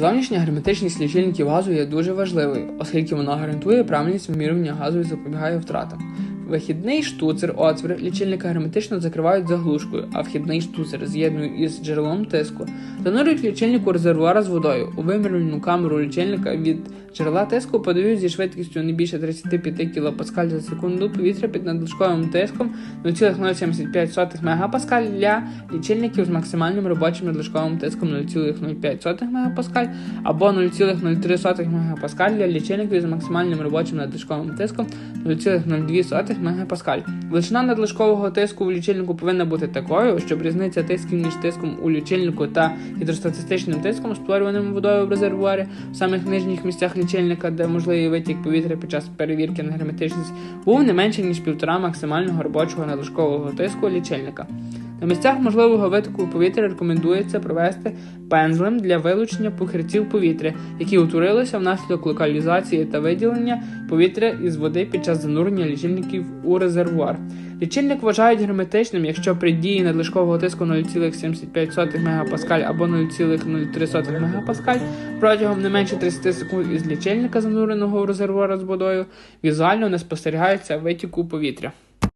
Зовнішня герметичність лічильників газу є дуже важливою, оскільки вона гарантує правильність вимірювання газу і запобігає втратам. Вихідний штуцер отвір лічильника герметично закривають заглушкою, а вхідний штуцер з'єднують із джерелом тиску. Занурюють у резервуар з водою. У вимірювальну камеру лічильника від джерела тиску подають зі швидкістю не більше 35 кПа за секунду повітря під надлишковим тиском 0,075 МПа для лічильників з максимальним робочим надлишковим тиском 0,05 МПа або 0,03 МПа для лічильників з максимальним робочим надлишковим тиском 0,02 МПа. Величина надлишкового тиску в лічильнику повинна бути такою, щоб різниця тисків між тиском у лічильнику та гідростатистичним тиском, створюваним водою в резервуарі в самих нижніх місцях лічильника, де можливий витік повітря під час перевірки на герметичність, був не менше ніж півтора максимального робочого надлишкового тиску лічильника. На місцях можливого витоку повітря рекомендується провести пензлем для вилучення покриттів повітря, які утворилися внаслідок локалізації та виділення повітря із води під час занурення лічильників у резервуар. Лічильник вважають герметичним, якщо при дії надлишкового тиску 0,75 МПа або 0,03 МПа протягом не менше 30 секунд із лічильника, зануреного у резервуар з водою, візуально не спостерігається витіку повітря.